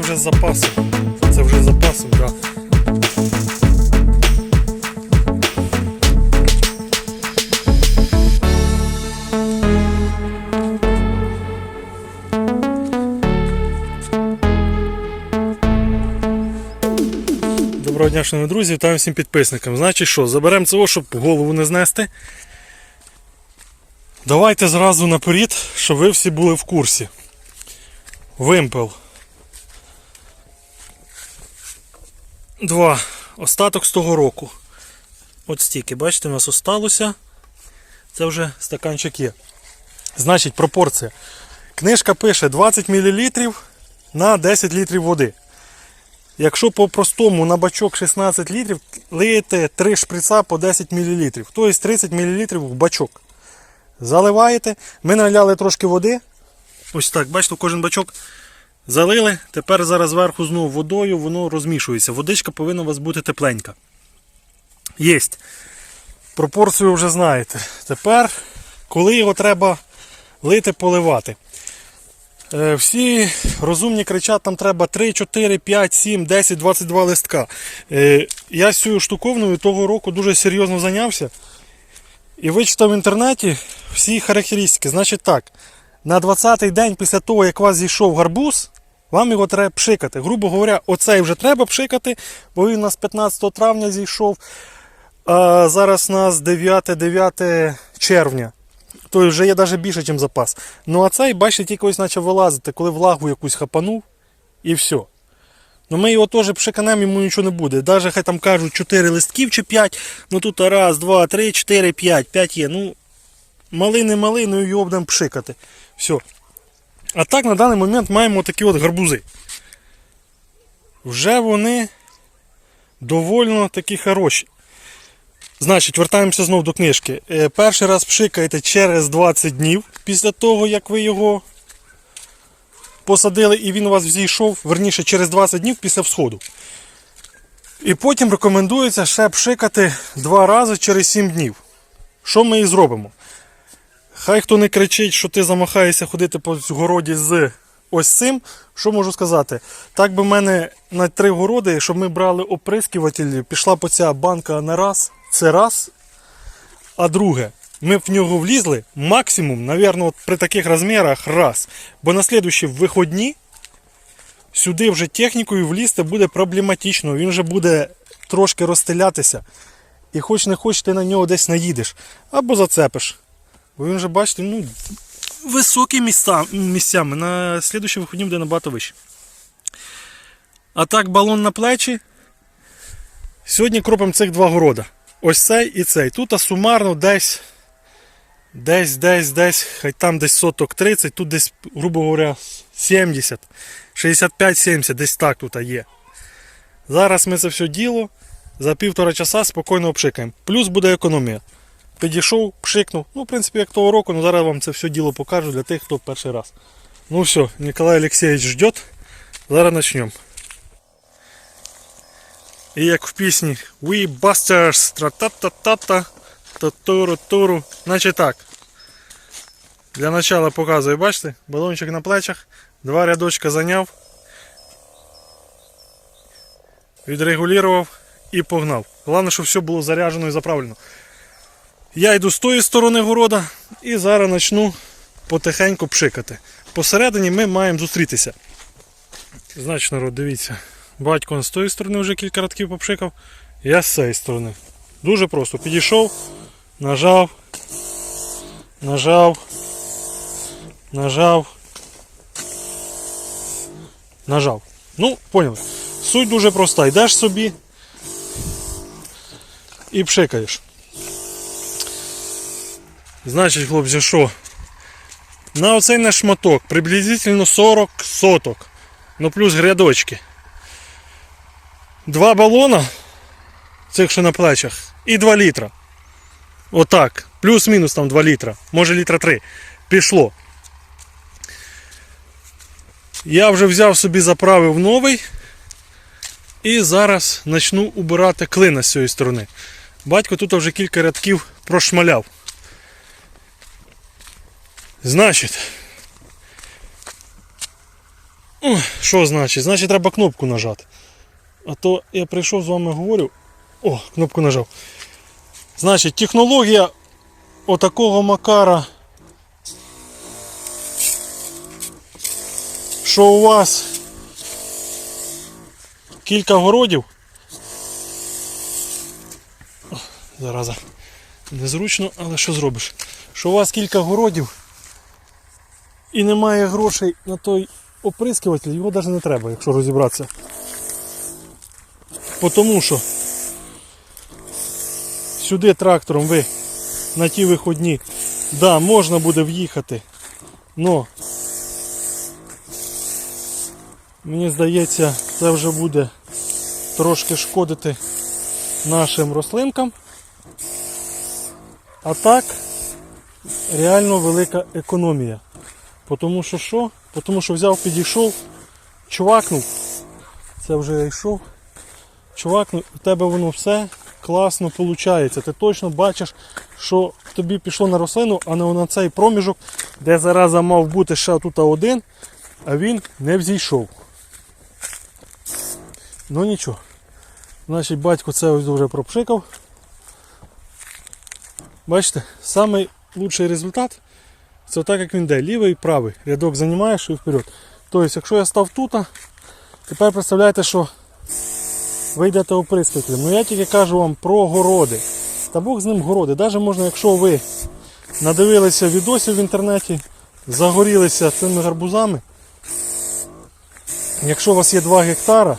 запасом. Це вже з запасом, так. Да. Доброго дня, шановні друзі, вітаю всім підписникам. Значить що, заберемо цього, щоб голову не знести. Давайте зразу наперед, щоб ви всі були в курсі. Вимпел. Два. Остаток з того року. От стільки, бачите, у нас осталося. Це вже стаканчик є. Значить, пропорція. Книжка пише 20 мл на 10 літрів води. Якщо по-простому на бачок 16 літрів, лиєте 3 шприца по 10 мл. Тобто 30 мл в бачок. Заливаєте. Ми наляли трошки води. Ось так, бачите, кожен бачок залили. Тепер зараз зверху знову водою воно розмішується. Водичка повинна у вас бути тепленька. Єсть. Пропорцію вже знаєте. Тепер, коли його треба лити, поливати. Е, Всі розумні кричать, там треба 3, 4, 5, 7, 10, 22 листка. Е, Я з цією штуковною того року дуже серйозно зайнявся. І вичитав в інтернеті всі характеристики. Значить так, на 20-й день після того, як у вас зійшов гарбуз, вам його треба пшикати. Грубо говоря, оцей вже треба пшикати, бо він у нас 15 травня зійшов. А зараз у нас 9-9 червня. Тобто вже є навіть більше, ніж запас. Ну а цей, бачите, тільки ось почав вилазити, коли влагу якусь хапанув і все. Ну ми його теж пшиканемо, йому нічого не буде. Навіть хай там кажуть 4 листків чи 5, ну тут раз, два, три, 4, 5, 5 є. Ну, малий не малий, ну його будемо пшикати. Все. А так на даний момент маємо такі от гарбузи. Вже вони довольно такі хороші. Значить, вертаємося знову до книжки. Е, Перший раз пшикаєте через 20 днів після того, як ви його посадили і він у вас взійшов, верніше через 20 днів після всходу. І потім рекомендується ще пшикати два рази через 7 днів. Що ми і зробимо? Хай хто не кричить, що ти замахаєшся ходити по городі з ось цим. Що можу сказати? Так би в мене на три городи, щоб ми брали оприскувателі, пішла по ця банка на раз. Це раз. А друге, ми в нього влізли максимум, навірно, при таких розмірах раз. Бо на слідущі виходні сюди вже технікою влізти буде проблематично. Він вже буде трошки розстелятися. І хоч не хоч ти на нього десь наїдеш. Або зацепиш. Він вже, бачите, ну, високі місця, місцями. На слідущі виходні буде набагато вище. А так, балон на плечі. Сьогодні кропимо цих два города. Ось цей і цей. Тут а сумарно десь, десь, десь, десь, хай там десь соток 30, тут десь, грубо говоря, 70, 65-70, десь так тут є. Зараз ми це все діло за півтора часа спокійно обшикаємо. Плюс буде економія. Підійшов, пшикнув. Ну, в принципі, як того року, ну зараз вам це все діло покажу для тих, хто перший раз. Ну все, Николай Алексеевич ждет. Зараз почнемо. І як в пісні We Busters, тра-та-та-та-та, та-туру-туру. Значить так. Для начала показую, бачите, балончик на плечах, два рядочка зайняв, відрегулював і погнав. Головне, щоб все було заряджено і заправлено. Я йду з тої сторони города і зараз почну потихеньку пшикати. Посередині ми маємо зустрітися. Значить, народ, дивіться. Батько з тої сторони вже кілька радків попшикав, я з цієї сторони. Дуже просто. Підійшов, нажав, нажав, нажав, нажав. Ну, поняли. Суть дуже проста. Йдеш собі і пшикаєш. Значить, хлопці, що? На оцей наш шматок приблизительно 40 соток. Ну плюс грядочки. Два балона, цих що на плечах, і 2 літра. Отак. Плюс-мінус там 2 літра. Може літра 3. Пішло. Я вже взяв собі, заправив новий. І зараз почну убирати клина з цієї сторони. Батько тут вже кілька рядків прошмаляв. Значить, Що значить? Значить треба кнопку нажати. А то я прийшов з вами говорю. О, кнопку нажав. Значить, технологія отакого макара. Що у вас кілька городів. О, Зараза. Незручно, але що зробиш? Що у вас кілька городів і немає грошей на той оприскуватель, його навіть не треба, якщо розібратися. Тому що сюди трактором ви на ті виходні, да, можна буде в'їхати, но мені здається, це вже буде трошки шкодити нашим рослинкам. А так, реально велика економія. Тому що що? Тому що взяв, підійшов, чувакнув. Це вже я йшов. Чувакнув, у тебе воно все класно виходить. Ти точно бачиш, що тобі пішло на рослину, а не на цей проміжок, де зараз мав бути ще тут один, а він не взійшов. Ну нічого. Значить, батько це ось вже пропшикав. Бачите, лучший результат це так як він йде, лівий і правий. Рядок займаєш і вперед. Тобто, якщо я став тут, тепер представляєте, що ви йдете оприскувателем. Ну я тільки кажу вам про городи. Та Бог з ним городи. Навіть можна, якщо ви надивилися відосів в інтернеті, загорілися цими гарбузами. Якщо у вас є 2 гектара,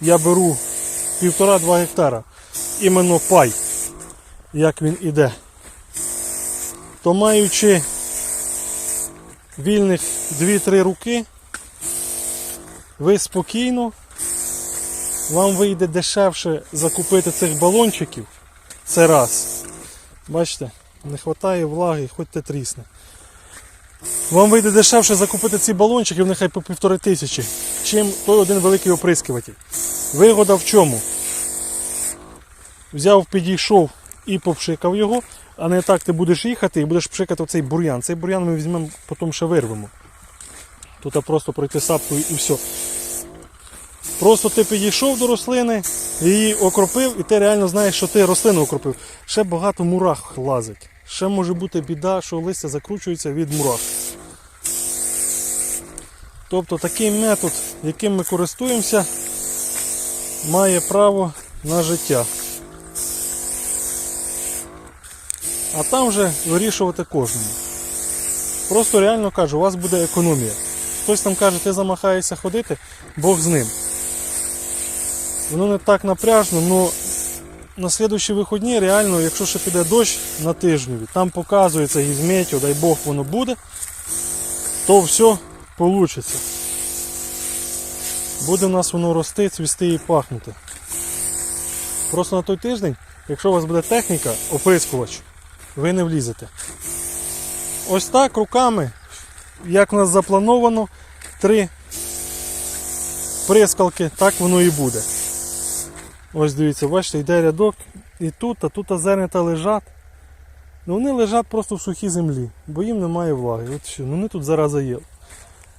я беру 1,5-2 гектара, іменно пай, як він іде, то маючи вільних 2-3 руки, ви спокійно, вам вийде дешевше закупити цих балончиків. Це раз. Бачите, не вистачає влаги, хоч те трісне. Вам вийде дешевше закупити ці балончики, нехай по півтори тисячі, чим той один великий оприскуватель. Вигода в чому? Взяв, підійшов і попшикав його, а не так ти будеш їхати і будеш пшикати цей бур'ян. Цей бур'ян ми візьмемо, потім ще вирвемо. Тут просто пройти сапкою і все. Просто ти підійшов до рослини, її окропив, і ти реально знаєш, що ти рослину окропив. Ще багато мурах лазить. Ще може бути біда, що листя закручується від мурах. Тобто такий метод, яким ми користуємося, має право на життя. А там вже вирішувати кожному. Просто реально кажу, у вас буде економія. Хтось там каже, ти замахаєшся ходити, Бог з ним. Воно не так напряжно, але на слідуючі вихідні реально, якщо ще піде дощ на тижневі, там показується гізметю, дай Бог воно буде, то все вийде. Буде в нас воно рости, цвісти і пахнути. Просто на той тиждень, якщо у вас буде техніка, оприскувач, ви не влізете. Ось так руками, як у нас заплановано, три прискалки, так воно і буде. Ось дивіться, бачите, йде рядок і тут, а тут зернята лежать. Ну вони лежать просто в сухій землі, бо їм немає влаги. От що, ну вони тут зараза є.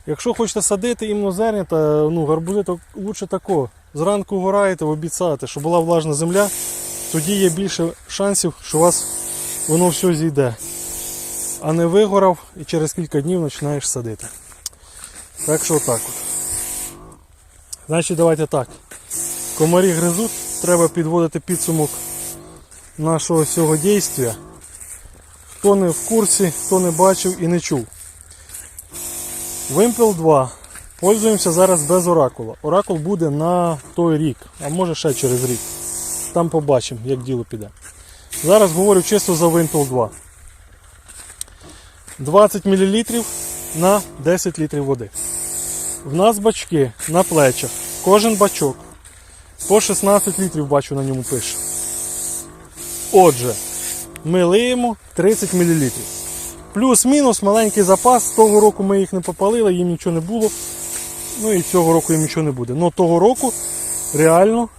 Якщо хочете садити іменно зернята, ну гарбузи, то краще тако. Зранку гораєте, обід щоб була влажна земля, тоді є більше шансів, що у вас воно все зійде. А не вигорав і через кілька днів починаєш садити. Так що отак от. Значить, давайте так. Комарі гризуть, треба підводити підсумок нашого цього дійства. Хто не в курсі, хто не бачив і не чув. Вимпел 2. Пользуємося зараз без оракула. Оракул буде на той рік, а може ще через рік. Там побачимо, як діло піде. Зараз говорю чисто за Вимпел 2. 20 мл на 10 літрів води. В нас бачки на плечах. Кожен бачок по 16 літрів бачу на ньому пише. Отже, ми лиємо 30 мл. Плюс-мінус маленький запас. Того року ми їх не попалили, їм нічого не було. Ну і цього року їм нічого не буде. Но того року реально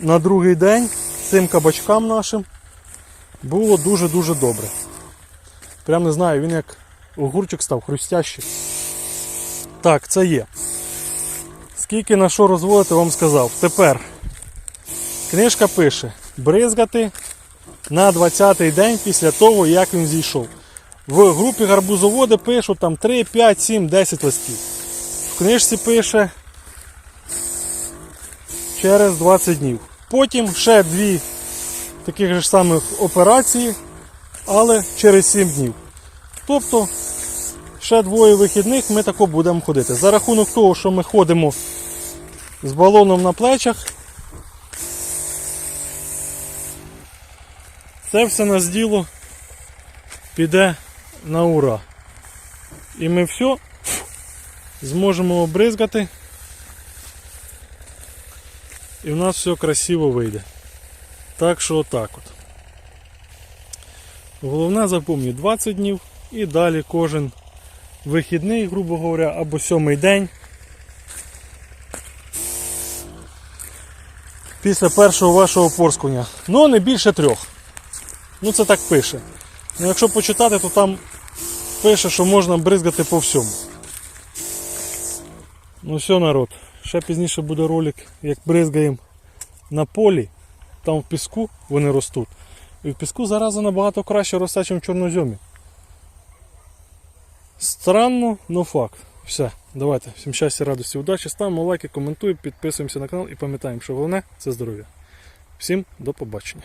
на другий день цим кабачкам нашим було дуже-дуже добре. Прям не знаю, він як огурчик став хрустящий. Так, це є. Скільки на що розводити, вам сказав. Тепер книжка пише бризгати на 20-й день після того, як він зійшов. В групі гарбузоводи пишуть там 3, 5, 7, 10 листів. В книжці пише через 20 днів. Потім ще дві таких же самих операції, але через 7 днів. Тобто ще двоє вихідних ми тако будемо ходити. За рахунок того, що ми ходимо з балоном на плечах, це все нас діло піде на ура. І ми все зможемо обризгати. І в нас все красиво вийде. Так що отак от. Головне запомні 20 днів і далі кожен вихідний, грубо говоря, або сьомий день. Після першого вашого порскування. Ну, не більше трьох. Ну це так пише. Ну, якщо почитати, то там пише, що можна бризгати по всьому. Ну все, народ. Ще пізніше буде ролик, як бризгаємо на полі, там в піску вони ростуть. І в піску зараза набагато краще росте, ніж в чорноземі. Странно, но факт. Все, давайте. Всім щастя, радості, удачі. Ставимо лайки, коментуємо, підписуємося на канал і пам'ятаємо, що головне це здоров'я. Всім до побачення.